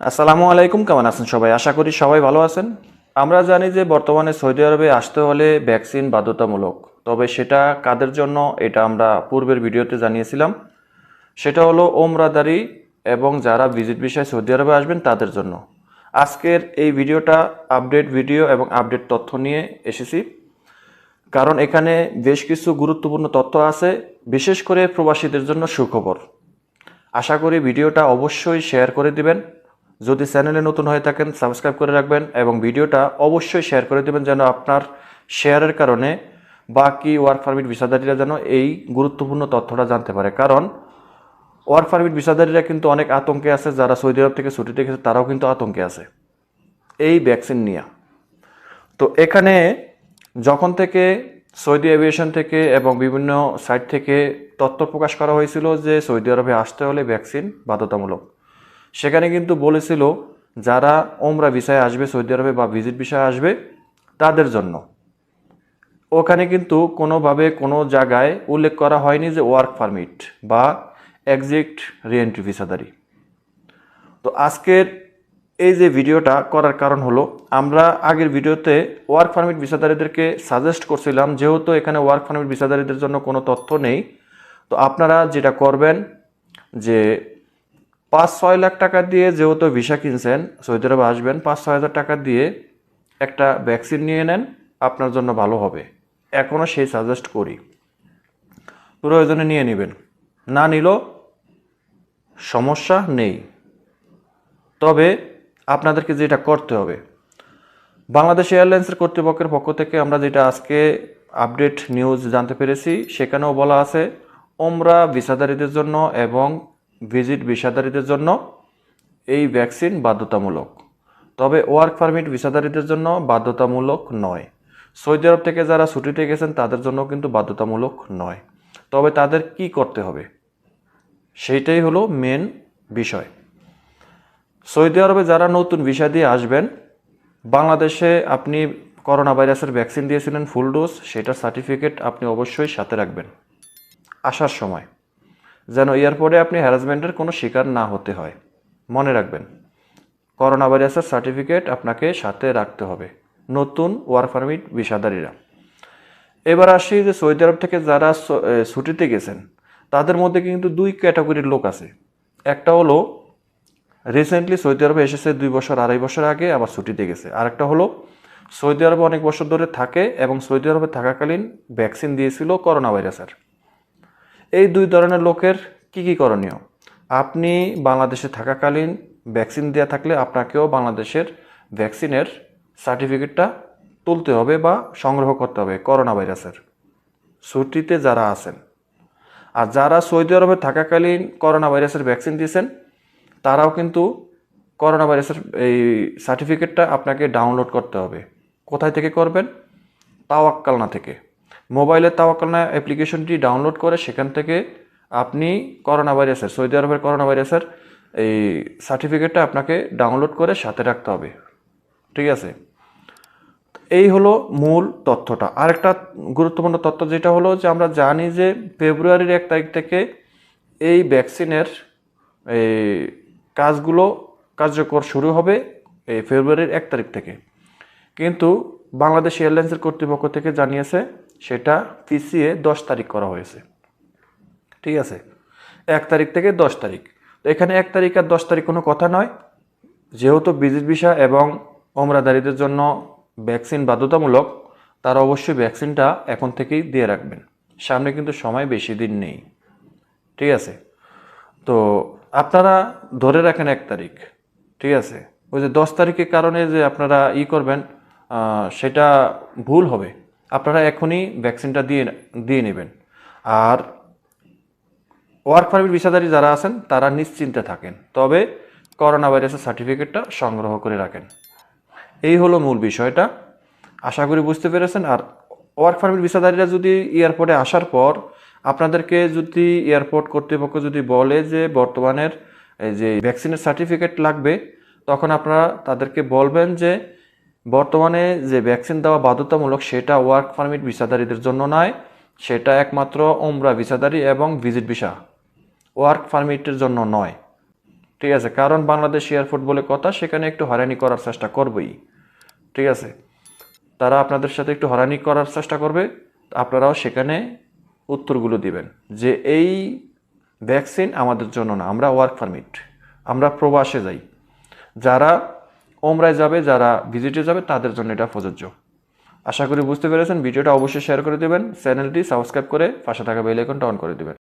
আসসালামু আলাইকুম, কেমন আছেন সবাই? আশা করি সবাই ভালো আছেন। আমরা জানি যে বর্তমানে সৌদি আরবে আসতে হলে ভ্যাকসিন বাধ্যতামূলক, তবে সেটা কাদের জন্য এটা আমরা পূর্বের ভিডিওতে জানিয়েছিলাম। সেটা হলো ওমরাদারি এবং যারা ভিজিট বিষয়ে সৌদি আরবে আসবেন তাদের জন্য। আজকের এই ভিডিওটা আপডেট ভিডিও এবং আপডেট তথ্য নিয়ে এসেছি। কারণ এখানে বেশ কিছু গুরুত্বপূর্ণ তথ্য আছে, বিশেষ করে প্রবাসীদের জন্য সুখবর। আশা করি ভিডিওটা অবশ্যই শেয়ার করে দিবেন। যদি চ্যানেলে নতুন হয়ে থাকেন সাবস্ক্রাইব করে রাখবেন এবং ভিডিওটা অবশ্যই শেয়ার করে দেবেন যেন আপনার শেয়ারের কারণে বাকি ওয়ার্ক পারমিট ভিসাদারীরা যেন এই গুরুত্বপূর্ণ তথ্যটা জানতে পারে। কারণ ওয়ার্ক পারমিট ভিসাদারীরা কিন্তু অনেক আতঙ্কে আছে, যারা সৌদি আরব থেকে ছুটিতে গেছে তারাও কিন্তু আতঙ্কে আছে এই ভ্যাকসিন নিয়ে। তো এখানে যখন থেকে সৌদি এভিয়েশন থেকে এবং বিভিন্ন সাইট থেকে তথ্য প্রকাশ করা হয়েছিল যে সৌদি আরবে আসতে হলে ভ্যাকসিন বাধ্যতামূলক। সেখানে কিন্তু বলেছিল যারা ওমরা ভিসায় আসবে, সৌদি আরবে বা ভিজিট ভিসায় আসবে, তাদের জন্য। ওখানে কিন্তু কোনোভাবে কোনো জায়গায় উল্লেখ করা হয়নি যে ওয়ার্ক পারমিট বা এক্সিট রিএন্ট্রি ভিসাদারি তো আজকের এই যে ভিডিওটা করার কারণ হলো, আমরা আগের ভিডিওতে ওয়ার্ক পারমিট ভিসাদারীদেরকে সাজেস্ট করছিলাম, যেহেতু এখানে ওয়ার্ক পারমিট ভিসাদারীদের জন্য কোনো তথ্য নেই, তো আপনারা যেটা করবেন যে পাঁচ ছয় লাখ টাকা দিয়ে যেহেতু ভিসা কিনছেন সৌদি আরবে আসবেন পাঁচ ছয় হাজার টাকা দিয়ে একটা ভ্যাকসিন নিয়ে নেন, আপনার জন্য ভালো হবে। এখনও সেই সাজেস্ট করি। প্রয়োজনে নিয়ে নেবেন। না নিলেও সমস্যা নেই। তবে আপনাদেরকে যেটা করতে হবে, বাংলাদেশ এয়ারলাইন্সের কর্তৃপক্ষের পক্ষ থেকে আমরা যেটা আজকে আপডেট নিউজ জানতে পেরেছি, সেখানেও বলা আছে, ওমরা ভিসাদারীদের জন্য এবং ভিজিট ভিসাদারীদের জন্য এই ভ্যাকসিন বাধ্যতামূলক। তবে ওয়ার্ক পারমিট ভিসাদারীদের জন্য বাধ্যতামূলক নয়। সৌদি আরব থেকে যারা ছুটিতে গেছেন, তাদের জন্য কিন্তু বাধ্যতামূলক নয়। তবে তাদের কি করতে হবে? সেইটাই হলো মেন বিষয়। সৌদি আরবে যারা নতুন ভিসা দিয়ে আসবেন, বাংলাদেশে আপনি করোনা ভাইরাসের ভ্যাকসিন দিয়েছিলেন ফুল ডোজ সেটার সার্টিফিকেট আপনি অবশ্যই সাথে রাখবেন। আসার সময়। যেন এয়ারপোর্টে আপনি হ্যারাসমেন্টের কোনো শিকার না হতে হয়। মনে রাখবেন করোনা ভাইরাসের সার্টিফিকেট আপনাকে সাথে রাখতে হবে, নতুন ওয়ার্ক পারমিট ভিসাদারীরা এবার আসি যে সৌদি আরব থেকে যারা ছুটিতে গেছেন, তাদের মধ্যে কিন্তু দুই ক্যাটাগরির লোক আছে। একটা হলো রিসেন্টলি সৌদি আরবে এসেছে দুই বছর, আড়াই বছর আগে আবার ছুটিতে গেছে। আরেকটা হলো, সৌদি আরবে অনেক বছর ধরে থাকে এবং সৌদি আরবে থাকাকালীন ভ্যাকসিন দিয়েছিল করোনা ভাইরাসের এই দুই ধরনের লোকের কি কি করণীয়? আপনি বাংলাদেশে থাকাকালীন ভ্যাকসিন দেওয়া থাকলে আপনাকেও বাংলাদেশের ভ্যাকসিনের সার্টিফিকেটটা তুলতে হবে বা সংগ্রহ করতে হবে করোনা ভাইরাসের ছুটিতে যারা আছেন আর যারা সৌদি আরবে থাকাকালীন করোনা ভাইরাসের ভ্যাকসিন দিয়েছেন, তারাও কিন্তু করোনা ভাইরাসের এই সার্টিফিকেটটা আপনাকে ডাউনলোড করতে হবে। কোথায় থেকে করবেন? তাওয়াক্কালনা থেকে। মোবাইলের তাওয়াক্কালনা অ্যাপ্লিকেশনটি ডাউনলোড করে সেখান থেকে আপনি করোনা ভাইরাসের সৌদি আরবের করোনা ভাইরাসের এই সার্টিফিকেটটা আপনাকে ডাউনলোড করে সাথে রাখতে হবে। ঠিক আছে? এই হলো মূল তথ্যটা। আরেকটা গুরুত্বপূর্ণ তথ্য যেটা হলো যে আমরা জানি যে ফেব্রুয়ারির এক তারিখ থেকে এই ভ্যাকসিনের এই কাজগুলো কার্যকর শুরু হবে এই ফেব্রুয়ারির এক তারিখ থেকে। কিন্তু বাংলাদেশ এয়ারলাইন্সের কর্তৃপক্ষ থেকে জানিয়েছে সেটা পিছিয়ে দশ তারিখ করা হয়েছে। ঠিক আছে? এক তারিখ থেকে দশ তারিখ। তো এখানে এক তারিখ আর দশ তারিখ কোনো কথা নয়। যেহেতু ভিজিট ভিসা এবং ওমরাদারিদের জন্য ভ্যাকসিন বাধ্যতামূলক, তারা অবশ্যই ভ্যাকসিনটা এখন থেকেই দিয়ে রাখবেন। সামনে কিন্তু সময় বেশি দিন নেই। ঠিক আছে? তো আপনারা ধরে রাখেন এক তারিখ। ঠিক আছে? ওই যে দশ তারিখের কারণে যে আপনারা ই করবেন সেটা ভুল হবে। আপনারা এখনই ভ্যাকসিনটা দিয়ে দিয়ে নেবেন। আর ওয়ার্ক পারমিট ভিসাদারী যারা আছেন, তারা নিশ্চিন্তে থাকেন। তবে করোনা ভাইরাসের সার্টিফিকেটটা সংগ্রহ করে রাখেন। এই হলো মূল বিষয়টা। আশা করি বুঝতে পেরেছেন। আর ওয়ার্ক পারমিট ভিসাদারীরা যদি এয়ারপোর্টে আসার পর আপনাদেরকে যদি এয়ারপোর্ট কর্তৃপক্ষ যদি বলে যে বর্তমানের এই যে ভ্যাকসিনের সার্টিফিকেট লাগবে, তখন আপনারা তাদেরকে বলবেন যে বর্তমানে যে ভ্যাকসিন দেওয়া বাধ্যতামূলক সেটা ওয়ার্ক পারমিট ভিসাদারীদের জন্য নয়, সেটা একমাত্র ওমরা ভিসাদারী এবং ভিজিট ভিসা ওয়ার্ক পারমিটের জন্য নয়। ঠিক আছে, কারণ বাংলাদেশ এয়ারপোর্ট বলে কথা, সেখানে একটু হয়রানি করার চেষ্টা করবেই। ঠিক আছে, তারা আপনাদের সাথে একটু হয়রানি করার চেষ্টা করবে, আপনারাও সেখানে উত্তরগুলো দিবেন যে এই ভ্যাকসিন আমাদের জন্য না, আমরা ওয়ার্ক পারমিট আমরা প্রবাসে যাই। যারা ওমরায় যাবে, যারা ভিজিটে যাবে, তাদের জন্য এটা প্রযোজ্য। আশা করি বুঝতে পেরেছেন, ভিডিওটা অবশ্যই শেয়ার করে দেবেন চ্যানেলটি সাবস্ক্রাইব করে পাশে থাকা বেল আইকনটা অন করে দেবেন।